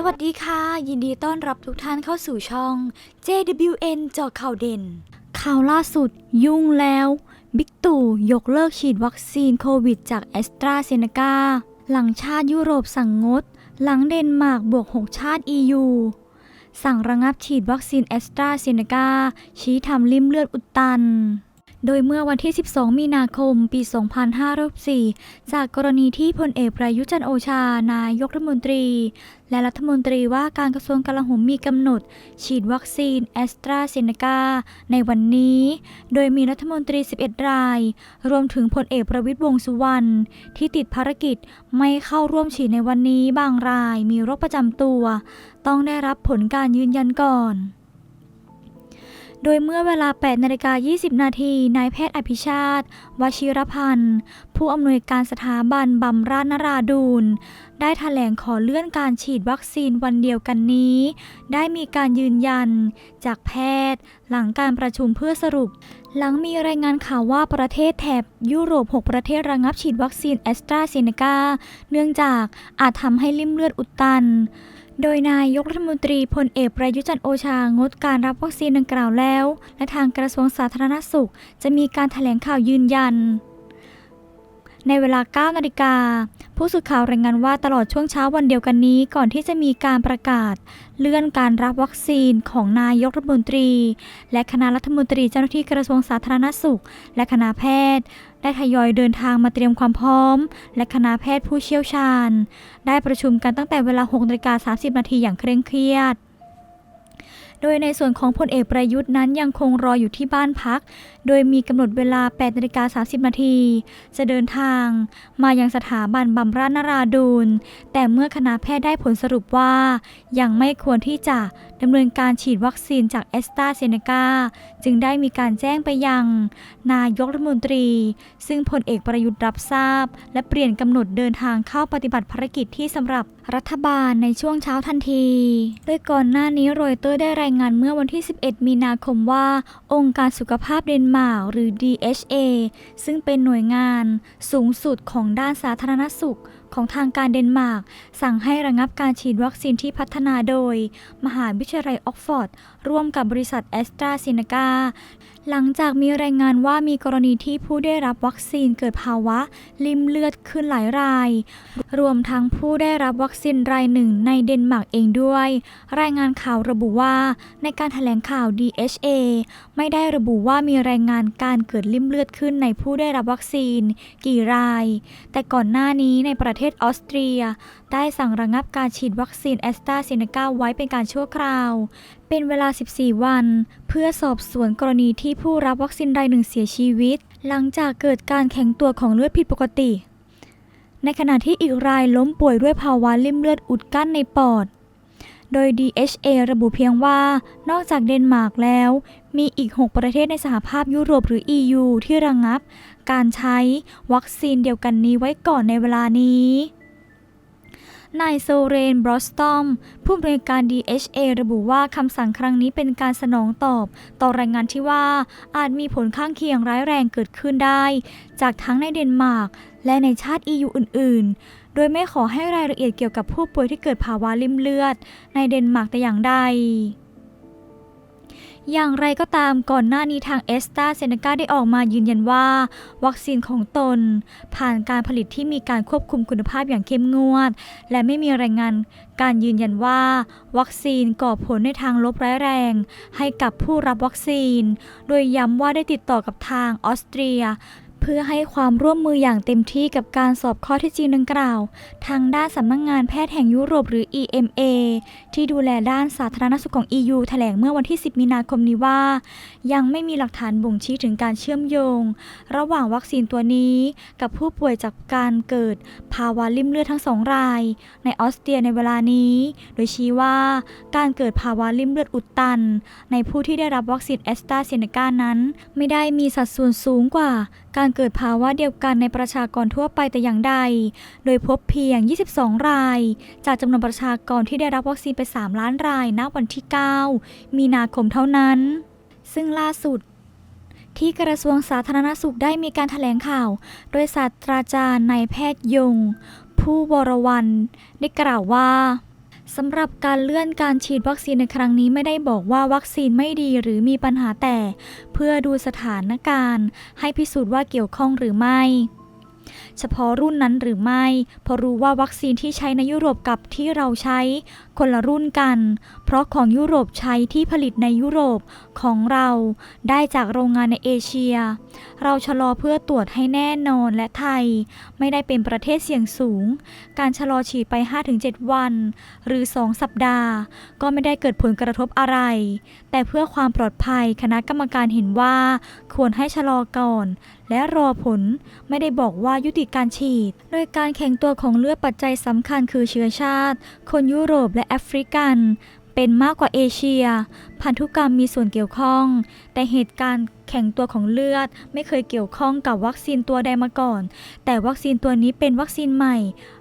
สวัสดีค่ะ ยินดีต้อนรับทุกท่านเข้าสู่ช่อง JWN เจาะข่าวเด่น ข่าวล่าสุดยุ่งแล้ว บิ๊กตู่ยกเลิกฉีดวัคซีนโควิดจากแอสตราเซเนกาหลังชาติยุโรปสั่งงด หลังเดนมาร์กบวก 6 ชาติ EU สั่งระงับฉีดวัคซีนแอสตราเซเนกาชี้ทำลิ่มเลือดอุดตัน โดยเมื่อวันที่ 12 มีนาคม ปี 2564จากกรณีที่พลเอกประยุจันโอชา นายกรัฐมนตรี และรัฐมนตรีว่าการกระทรวงกลาโหมมีกำหนด ฉีดวัคซีนแอสตราเซเนกาในวันนี้ โดยมีรัฐมนตรี 11 ราย รวมถึงพลเอกประวิตยวงสุวรรณที่ติดภารกิจไม่เข้าร่วมฉีดในวันนี้บางรายมีโรคประจำตัว ต้องได้รับผลการยืนยันก่อน โดยเมื่อเวลา8นาฬิกา20 นาที นายแพทย์อภิชาติ วชิรพันธ์ ผู้อำนวยการสถาบันบำราศนราดูน ได้แถลงขอเลื่อนการฉีดวัคซีนวันเดียวกันนี้ ได้มีการยืนยัน จากแพทย์ หลังการประชุมเพื่อสรุป หลังมีรายงานข่าวว่าประเทศแถบยุโรป 6 ประเทศระงับฉีดวัคซีนแอสตราเซเนกาเนื่องจากอาจทำให้ลิ่มเลือดอุดตัน โดยนายกรัฐมนตรีพลเอกประยุจันโอชางดการรับวัคซีนดังกล่าวแล้ว และทางกระทรวงสาธารณสุข จะมีการถแถลงข่าวยืนยัน ในเวลา 9 นาฬิกา ผู้สื่อข่าวรายงานว่าตลอดช่วงเช้าวันเดียวกันนี้ก่อนที่จะมีการประกาศ เลื่อนการรับวัคซีนของนายกรัฐมนตรี และคณะรัฐมนตรีเจ้าหน้าที่กระทรวงสาธารณสุข และคณะแพทย์ ได้ทยอยเดินทางมาเตรียมความพร้อม และคณะแพทย์ผู้เชี่ยวชาญ ได้ประชุมกันตั้งแต่เวลา6นาฬิกา30นาทีอย่างเคร่งเครียด โดยในส่วนของพลเอกประยุทธ์นั้นยังคงรออยู่ที่บ้านพัก โดยมีกำหนดเวลา8นาฬิกา30 นาที จะเดินทาง มายังสถาบันบำราศนราดูนแต่เมื่อคณะแพทย์ได้ผลสรุปว่า ยังไม่ควรที่จะดำเนินการฉีดวัคซีนจากแอสตราเซเนกาจึงได้มีการแจ้งไปยัง นายกรัฐมนตรี ซึ่งพลเอกประยุทธ์รับทราบ และเปลี่ยนกำหนดเดินทางเข้าปฏิบัติภารกิจที่สำหรับรัฐบาลในช่วงเช้าทันที โดยก่อนหน้านี้รอยเตอร์ได้รายงานเมื่อวันที่ 11 มีนาคมว่า องค์การสุขภาพเดนมาร์กหรือ DHA ซึ่งเป็นหน่วยงานสูงสุดของด้านสาธารณสุข ของทางการเดนมาร์กสั่งให้ระงับการฉีดวัคซีนที่พัฒนาโดย มหาวิทยาลัยออกฟอร์ด ร่วมกับบริษัทแอสตราเซเนกาหลังจากมีรายงานว่ามีกรณีที่ผู้ได้รับวัคซีนเกิดภาวะ ลิ่มเลือดขึ้นหลายราย รวมทั้งผู้ได้รับวัคซีนรายหนึ่งในเดนมาร์กเองด้วย รายงานข่าวระบุว่าในการถแถลงข่าว DHA ไม่ได้ระบุว่ามีรายงานการเกิดลิ่มเลือดขึ้นในผู้ได้รับวัคซีน กี่ราย แต่ก่อนหน้านี้ในประเทศทศออสเตรีย ได้สั่งระงับการฉีดวัคซีนแอสตราเซเนกาไว้เป็นการชั่วคราว เป็นเวลา 14 วัน เพื่อสอบสวนกรณีที่ผู้รับวัคซีนรายหนึ่งเสียชีวิต หลังจากเกิดการแข็งตัวของเลือดผิดปกติ ในขณะที่อีกรายล้มป่วยด้วยภาวะลิ่มเลือดอุดกั้นในปอดโดย DHA ระบุเพียงว่า นอกจากเดนมาร์กแล้ว มีอีก 6 ประเทศในสหภาพยุโรปหรือ EU ที่ระงับ การใช้วัคซีนเดียวกันนี้ไว้ก่อนในเวลานี้นายโซเรน บรอสตอม ผู้อำนวยการ DHA ระบุว่าคำสั่งครั้งนี้เป็นการสนองตอบ ต่อรายงานที่ว่าอาจมีผลข้างเคียงร้ายแรงเกิดขึ้นได้ จากทั้งในเดนมาร์กและในชาติ EU อื่น ๆ โดยไม่ขอให้รายละเอียดเกี่ยวกับผู้ป่วยที่เกิดภาวะลิ่มเลือด ในเดนมาร์กแต่อย่างใด อย่างไรก็ตามก่อนหน้านี้ทางเอสตาเซเนกาได้ออกมายืนยันว่า วัคซีนของตน ผ่านการผลิตที่มีการควบคุมคุณภาพอย่างเข้มงวด และไม่มีรายงานการยืนยันว่า วัคซีนก่อผลในทางลบร้ายแรง ให้กับผู้รับวัคซีน โดยย้ำว่าได้ติดต่อกับทางออสเตรีย พื่อให้ความร่วมมืออย่างเต็มที่กับการสอบข้อที่จริงดังกล่าว ทางด้านสำนักงงานแพทย์แห่งยุโรปหรือ EMA ที่ดูแลด้านสาธารณสุขของ EU แถลงเมื่อวันที่ 10 มีนาคมนี้ว่า ยังไม่มีหลักฐานบ่งชี้ถึงการเชื่อมโยง ระหว่างวัคซีนตัวนี้ กับผู้ป่วยจากการเกิดภาวะลิ่มเลือดทั้งสองราย ในออสเตรียในเวลานี้ โดยชี้ว่าการเกิดภาวะลิ่มเลือดอุดตัน ในผู้ที่ได้รับวัคซีนแอสตราเซเนกานั้น ไม่ได้มีสัดส่วนสูงกว่า การเกิดภาวะเดียวกันในประชากรทั่วไปแต่อย่างใด โดยพบเพียง 22 ราย จากจำนวนประชากรที่ได้รับวัคซีนไป 3 ล้านรายณวันที่ 9 มีนาคมเท่านั้น ซึ่งล่าสุดที่กระทรวงสาธารณสุขได้มีการถแถลงข่าว โดยศาสตราจารย์นายแพทย์ยง ผู้วรวันได้กล่าวว่า สำหรับการเลื่อนการฉีดวัคซีนในครั้งนี้ไม่ได้บอกว่าวัคซีนไม่ดีหรือมีปัญหาแต่ เพื่อดูสถานการณ์ ให้พิสูจน์ว่าเกี่ยวข้องหรือไม่ เฉพาะรุ่นนั้นหรือไม่ เพราะรู้ว่าวัคซีนที่ใช้ในยุโรปกับที่เราใช้คนละรุ่นกัน เพราะของยุโรปใช้ที่ผลิตในยุโรปของเราได้จากโรงงานในเอเชีย เราชะลอเพื่อตรวจให้แน่นอนและไทย ไม่ได้เป็นประเทศเสี่ยงสูง การชะลอฉีดไป 5-7 วัน หรือ 2 สัปดาห์ ก็ไม่ได้เกิดผลกระทบอะไร แต่เพื่อความปลอดภัยคณะกรรมการเห็นว่าควรให้ชะลอก่อน และรอผลไม่ได้บอกว่ายุติการฉีด โดยการแข่งตัวของเลือดปัจจัยสำคัญคือเชื้อชาติ คนยุโรปและแอฟริกัน เป็นมากกว่าเอเชีย พันธุกรรมมีส่วนเกี่ยวข้อง แต่เหตุการณ์ แข็งตัวของเลือด ไม่เคยเกี่ยวข้องกับวัคซีนตัวใดมาก่อน แต่วัคซีนตัวนี้เป็นวัคซีนใหม่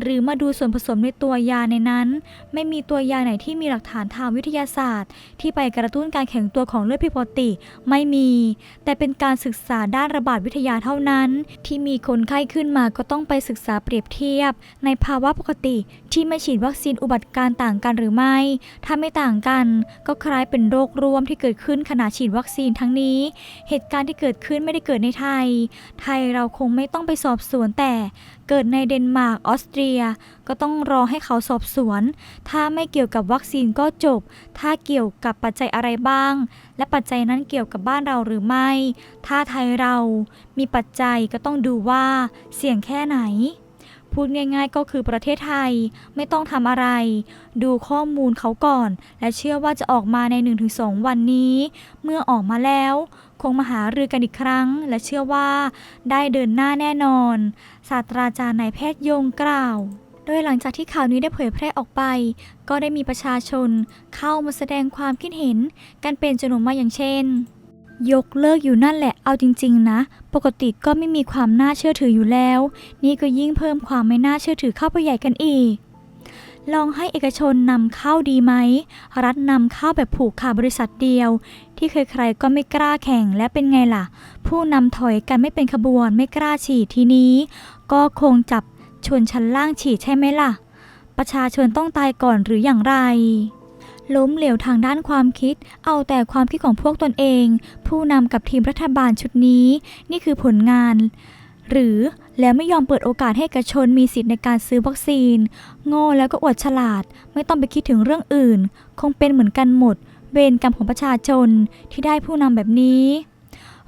หรือมาดูส่วนผสมในตัวยาในนั้น ไม่มีตัวยาไหนที่มีหลักฐานทางวิทยาศาสตร์ ที่ไปกระตุ้นการแข็งตัวของเลือดผิดปกติ ไม่มี แต่เป็นการศึกษาด้านระบาดวิทยาเท่านั้น ที่มีคนไข้ขึ้นมาก็ต้องไปศึกษาเปรียบเทียบ ในภาวะปกติที่ไม่ฉีดวัคซีนอุบัติการ์ต่างกันหรือไม่ ถ้าไม่ต่างกัน ก็คล้ายเป็นโรคร่วมที่เกิดขึ้นขณะฉีดวัคซีนทั้งนี้เหตุการณ์ที่เกิดขึ้นไม่ได้เกิดในไทย ไทยเราคงไม่ต้องไปสอบสวนแต่เกิดในเดนมาร์กออสเตรีย ก็ต้องรอให้เขาสอบสวน ถ้าไม่เกี่ยวกับวัคซีนก็จบ ถ้าเกี่ยวกับปัจจัยอะไรบ้าง และปัจจัยนั้นเกี่ยวกับบ้านเราหรือไม่ ถ้าไทยเรามีปัจจัยก็ต้องดูว่าเสี่ยงแค่ไหน พูดง่ายๆ ก็คือประเทศไทยไม่ต้องทำอะไร ดูข้อมูลเขาก่อน และเชื่อว่าจะออกมาใน 1-2 วันนี้ เมื่อออกมาแล้ว คงมาหารือกันอีกครั้ง และเชื่อว่าได้เดินหน้าแน่นอน ศาสตราจารย์นายแพทย์ยงกล่าว โดยหลังจากที่ข่าวนี้ได้เผยแพร่ออกไป ก็ได้มีประชาชนเข้ามาแสดงความคิดเห็นกันเป็นจำนวนมากอย่างเช่น ยกเลิกอยู่นั่นแหละ เอาจริง ๆ นะ ปกติก็ไม่มีความน่าเชื่อถืออยู่แล้ว นี่ก็ยิ่งเพิ่มความไม่น่าเชื่อถือเข้าไปใหญ่กันอีก ลองให้เอกชนนำเข้าดีไหม รัฐนำเข้าแบบผูกขาดบริษัทเดียว ที่ใครๆก็ไม่กล้าแข่งและเป็นไงล่ะ ผู้นำถอยกันไม่เป็นขบวนไม่กล้าฉีดทีนี้ ก็คงจับชนชั้นล่างฉีดใช่ไหมล่ะ ประชาชนต้องตายก่อนหรืออย่างไร ล้มเหลวทางด้านความคิด เอาแต่ความคิดของพวกตนเอง ผู้นำกับทีมรัฐบาลชุดนี้ นี่คือผลงาน หรือแล้วไม่ยอมเปิดโอกาสให้เอกชนมีสิทธิ์ในการซื้อวัคซีน โง่แล้วก็อวดฉลาด ไม่ต้องไปคิดถึงเรื่องอื่น คงเป็นเหมือนกันหมด เวรกรรมของประชาชนที่ได้ผู้นำแบบนี้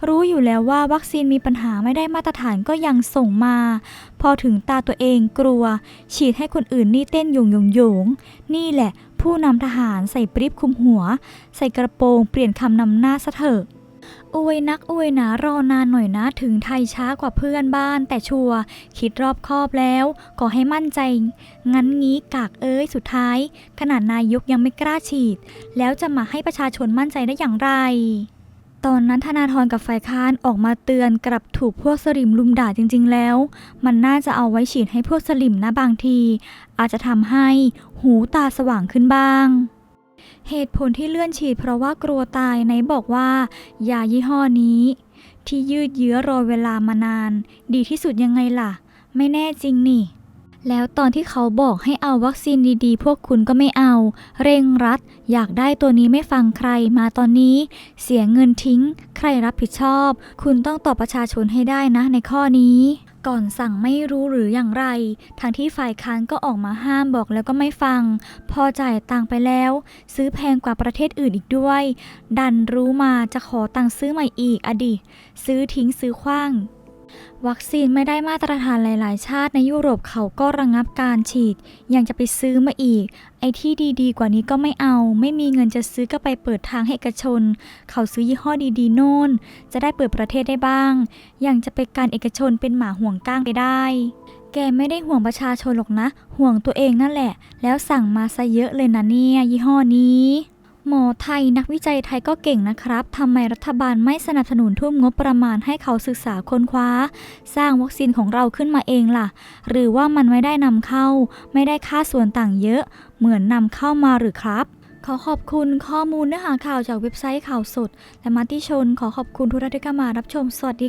รู้อยู่แล้วว่าวัคซีนมีปัญหาไม่ได้มาตรฐานก็ยังส่งมา พอถึงตาตัวเองกลัว ฉีดให้คนอื่นนี่เต้นยงยงยงนี่แหละ ผู้นำทหารใส่ปริบคุมหัว ใส่กระโปรงเปลี่ยนคำนำหน้าซะเถอะอวยนักอวยหนารอนานหน่อยนะถึงไทยช้ากว่าเพื่อนบ้าน แต่ชัวร์คิดรอบคอบแล้วก็ให้มั่นใจ งั้นงี้กากเอ้ยสุดท้าย ขนาดนายกยังไม่กล้าฉีด แล้วจะมาให้ประชาชนมั่นใจได้อย่างไร ตอนนั้นธนาธรกับฝ่ายค้านออกมาเตือนกลับถูกพวกสลิมลุมด่าจริง ๆ แล้ว มันน่าจะเอาไว้ฉีดให้พวกสลิมนะบางที อาจจะทำให้หูตาสว่างขึ้นบ้าง เหตุผลที่เลื่อนฉีดเพราะว่ากลัวตายไหนบอกว่ายายี่ห้อนี้ ที่ยืดเยื้อรอเวลามานาน ดีที่สุดยังไงล่ะ ไม่แน่จริงนี่ แล้วตอนที่เขาบอกให้เอาวัคซีนดีๆ พวกคุณก็ไม่เอา เร่งรัด อยากได้ตัวนี้ไม่ฟังใครมาตอนนี้ เสียเงินทิ้ง ใครรับผิดชอบ คุณต้องตอบประชาชนให้ได้นะในข้อนี้ ก่อนสั่งไม่รู้หรืออย่างไร ทางที่ฝ่ายค้านก็ออกมาห้ามบอกแล้วก็ไม่ฟัง พอจ่ายตังไปแล้ว ซื้อแพงกว่าประเทศอื่นอีกด้วย ดันรู้มาจะขอตังซื้อใหม่อีกอดี ซื้อทิ้งซื้อขว้าง วัคซีนไม่ได้มาตรฐานหลาย ๆ ชาติในยุโรปเขาก็ระงงับการฉีด ยังจะไปซื้อมาอีก ไอ้ที่ดี ๆ กว่านี้ก็ไม่เอา ไม่มีเงินจะซื้อก็ไปเปิดทางให้เอกชน เขาซื้อยี่ห้อดี ๆ โน่น จะได้เปิดประเทศได้บ้าง ยังจะไปการเอกชนเป็นหมาห่วงก้างไปได้ แกไม่ได้ห่วงประชาชนหรอกนะ ห่วงตัวเองนั่นแหละ แล้วสั่งมาซะเยอะเลยนะเนี่ยยี่ห้อนี้ หมอไทยนักวิจัยไทยก็เก่งนะครับ ทำไมรัฐบาลไม่สนับสนุนทุ่มงบประมาณให้เขาศึกษาค้นคว้า สร้างวัคซีนของเราขึ้นมาเองล่ะ หรือว่ามันไม่ได้นำเข้า ไม่ได้ค่าส่วนต่างเยอะ เหมือนนำเข้ามาหรือครับ ขอขอบคุณข้อมูลเนื้อหาข่าวจากเว็บไซต์ข่าวสด และมาติชนขอขอบคุณทุกท่านที่เข้ามารับชมสวัสดีค่ะ